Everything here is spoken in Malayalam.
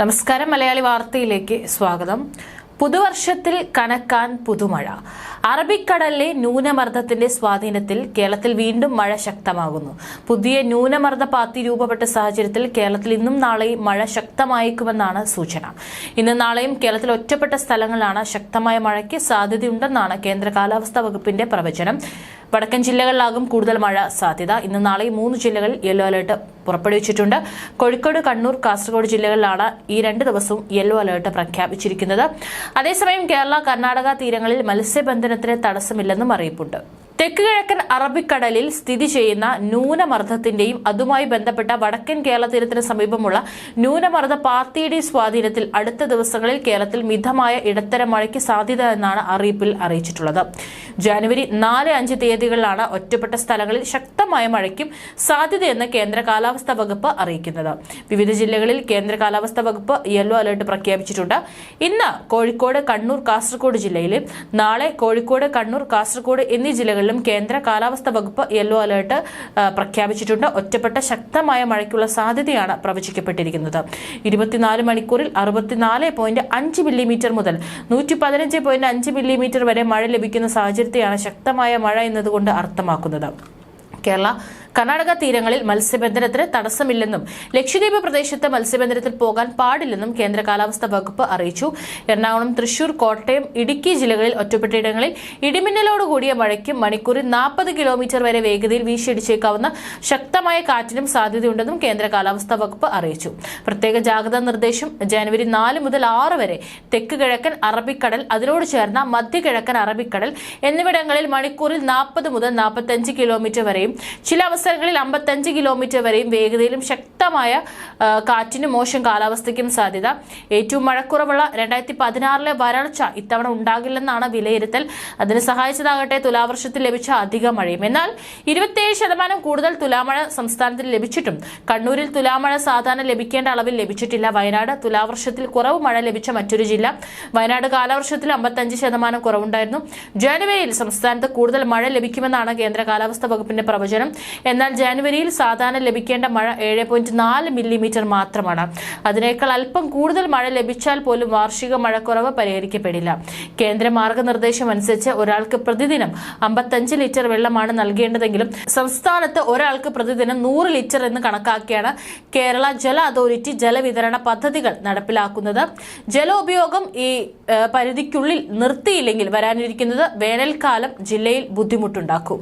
നമസ്കാരം മലയാളി വാർത്തയിലേക്ക് സ്വാഗതം. പുതുവർഷത്തിൽ കനക്കാൻ പുതുമഴ. അറബിക്കടലിലെ ന്യൂനമർദ്ദത്തിന്റെ സ്വാധീനത്തിൽ കേരളത്തിൽ വീണ്ടും മഴ ശക്തമാകുന്നു. പുതിയ ന്യൂനമർദ്ദ പാത്തി രൂപപ്പെട്ട സാഹചര്യത്തിൽ കേരളത്തിൽ ഇന്നും നാളെയും മഴ ശക്തമായേക്കുമെന്നാണ് സൂചന. ഇന്ന് നാളെയും കേരളത്തിൽ ഒറ്റപ്പെട്ട സ്ഥലങ്ങളിലാണ് ശക്തമായ മഴയ്ക്ക് സാധ്യതയുണ്ടെന്നാണ് കേന്ദ്ര കാലാവസ്ഥാ വകുപ്പിന്റെ പ്രവചനം. വടക്കൻ ജില്ലകളിലാകും കൂടുതൽ മഴ സാധ്യത. ഇന്ന് നാളെ മൂന്ന് ജില്ലകളിൽ യെല്ലോ അലേർട്ട് പുറപ്പെടുവിച്ചിട്ടുണ്ട്. കോഴിക്കോട് കണ്ണൂർ കാസർഗോഡ് ജില്ലകളിലാണ് ഈ രണ്ട് ദിവസവും യെല്ലോ അലേർട്ട് പ്രഖ്യാപിച്ചിരിക്കുന്നത്. അതേസമയം കേരള കർണാടക തീരങ്ങളിൽ മത്സ്യബന്ധനത്തിന് തടസ്സമില്ലെന്നും അറിയിപ്പുണ്ട്. തെക്ക് കിഴക്കൻ അറബിക്കടലിൽ സ്ഥിതി ചെയ്യുന്ന ന്യൂനമർദ്ദത്തിന്റെയും അതുമായി ബന്ധപ്പെട്ട വടക്കൻ കേരള തീരത്തിന് സമീപമുള്ള ന്യൂനമർദ്ദ പാർട്ടിയുടെ സ്വാധീനത്തിൽ അടുത്ത ദിവസങ്ങളിൽ കേരളത്തിൽ മിതമായ ഇടത്തരം മഴയ്ക്ക് സാധ്യത എന്നാണ് അറിയിപ്പിൽ അറിയിച്ചിട്ടുള്ളത്. ജനുവരി നാല് അഞ്ച് തീയതികളിലാണ് ഒറ്റപ്പെട്ട സ്ഥലങ്ങളിൽ ശക്തമായ മഴയ്ക്കും സാധ്യതയെന്ന് കേന്ദ്ര കാലാവസ്ഥാ വകുപ്പ് അറിയിക്കുന്നത്. വിവിധ ജില്ലകളിൽ കേന്ദ്ര കാലാവസ്ഥാ വകുപ്പ് യെല്ലോ അലർട്ട് പ്രഖ്യാപിച്ചിട്ടുണ്ട്. ഇന്ന് കോഴിക്കോട് കണ്ണൂർ കാസർഗോഡ് ജില്ലയിലും നാളെ കോഴിക്കോട് കണ്ണൂർ കാസർഗോഡ് എന്നീ ജില്ലകളിലും കേന്ദ്ര കാലാവസ്ഥ വകുപ്പ് യെല്ലോ അലേർട്ട് പ്രഖ്യാപിച്ചിട്ടുണ്ട്. ഒറ്റപ്പെട്ട ശക്തമായ മഴയ്ക്കുള്ള സാധ്യതയാണ് പ്രവചിക്കപ്പെട്ടിരിക്കുന്നത്. ഇരുപത്തിനാല് മണിക്കൂറിൽ അറുപത്തിനാല് പോയിന്റ് അഞ്ച് മില്ലിമീറ്റർ മുതൽ നൂറ്റി പതിനഞ്ച് പോയിന്റ് അഞ്ച് മില്ലിമീറ്റർ വരെ മഴ ലഭിക്കുന്ന സാഹചര്യത്തെയാണ് ശക്തമായ മഴ എന്നതുകൊണ്ട് അർത്ഥമാക്കുന്നത്. കേരള കർണാടക തീരങ്ങളിൽ മത്സ്യബന്ധനത്തിന് തടസ്സമില്ലെന്നും ലക്ഷദ്വീപ് പ്രദേശത്ത് മത്സ്യബന്ധനത്തിൽ പോകാൻ പാടില്ലെന്നും കേന്ദ്ര കാലാവസ്ഥാ വകുപ്പ് അറിയിച്ചു. എറണാകുളം തൃശൂർ കോട്ടയം ഇടുക്കി ജില്ലകളിൽ ഒറ്റപ്പെട്ടയിടങ്ങളിൽ ഇടിമിന്നലോടുകൂടിയ മഴയ്ക്കും മണിക്കൂറിൽ നാൽപ്പത് കിലോമീറ്റർ വരെ വേഗതയിൽ വീശിയടിച്ചേക്കാവുന്ന ശക്തമായ കാറ്റിനും സാധ്യതയുണ്ടെന്നും കേന്ദ്ര കാലാവസ്ഥാ വകുപ്പ് അറിയിച്ചു. പ്രത്യേക ജാഗ്രതാ നിർദ്ദേശം ജനുവരി നാല് മുതൽ ആറ് വരെ തെക്ക് കിഴക്കൻ അറബിക്കടൽ അതിനോട് ചേർന്ന മധ്യ കിഴക്കൻ അറബിക്കടൽ എന്നിവിടങ്ങളിൽ മണിക്കൂറിൽ നാൽപ്പത് മുതൽ നാൽപ്പത്തഞ്ച് കിലോമീറ്റർ വരെയും ചില അവസരങ്ങളിൽ അമ്പത്തഞ്ച് കിലോമീറ്റർ വരെയും വേഗതയിലും ശക്തമായ കാറ്റിനും മോശം കാലാവസ്ഥയ്ക്കും സാധ്യത. ഏറ്റവും മഴക്കുറവുള്ള രണ്ടായിരത്തി പതിനാറിലെ വരൾച്ച ഇത്തവണ ഉണ്ടാകില്ലെന്നാണ് വിലയിരുത്തൽ. അതിന് സഹായിച്ചതാകട്ടെ തുലാവർഷത്തിൽ ലഭിച്ച അധിക മഴയും. എന്നാൽ ഇരുപത്തിയേഴ് ശതമാനം കൂടുതൽ തുലാമഴ സംസ്ഥാനത്തിൽ ലഭിച്ചിട്ടും കണ്ണൂരിൽ തുലാമഴ സാധാരണ ലഭിക്കേണ്ട അളവിൽ ലഭിച്ചിട്ടില്ല. വയനാട് തുലാവർഷത്തിൽ കുറവ് മഴ ലഭിച്ച മറ്റൊരു ജില്ല. വയനാട് കാലവർഷത്തിൽ അമ്പത്തഞ്ച് ശതമാനം കുറവുണ്ടായിരുന്നു. ജനുവരിയിൽ സംസ്ഥാനത്ത് കൂടുതൽ മഴ ലഭിക്കുമെന്നാണ് കേന്ദ്ര കാലാവസ്ഥാ വകുപ്പിന്റെ പ്രവചനം. എന്നാൽ ജനുവരിയിൽ സാധാരണ ലഭിക്കേണ്ട മഴ ഏഴ് പോയിന്റ് നാല് മില്ലിമീറ്റർ മാത്രമാണ്. അതിനേക്കാൾ അല്പം കൂടുതൽ മഴ ലഭിച്ചാൽ പോലും വാർഷിക മഴക്കുറവ് പരിഹരിക്കപ്പെടില്ല. കേന്ദ്ര മാർഗനിർദ്ദേശം അനുസരിച്ച് ഒരാൾക്ക് പ്രതിദിനം അമ്പത്തഞ്ച് ലിറ്റർ വെള്ളമാണ് നൽകേണ്ടതെങ്കിലും സംസ്ഥാനത്ത് ഒരാൾക്ക് പ്രതിദിനം നൂറ് ലിറ്റർ എന്ന് കണക്കാക്കിയാണ് കേരള ജല അതോറിറ്റി ജലവിതരണ പദ്ധതികൾ നടപ്പിലാക്കുന്നത്. ജലോപയോഗം ഈ പരിധിക്കുള്ളിൽ നിർത്തിയില്ലെങ്കിൽ വരാനിരിക്കുന്നത് വേനൽക്കാലം ജില്ലയിൽ ബുദ്ധിമുട്ടുണ്ടാക്കും.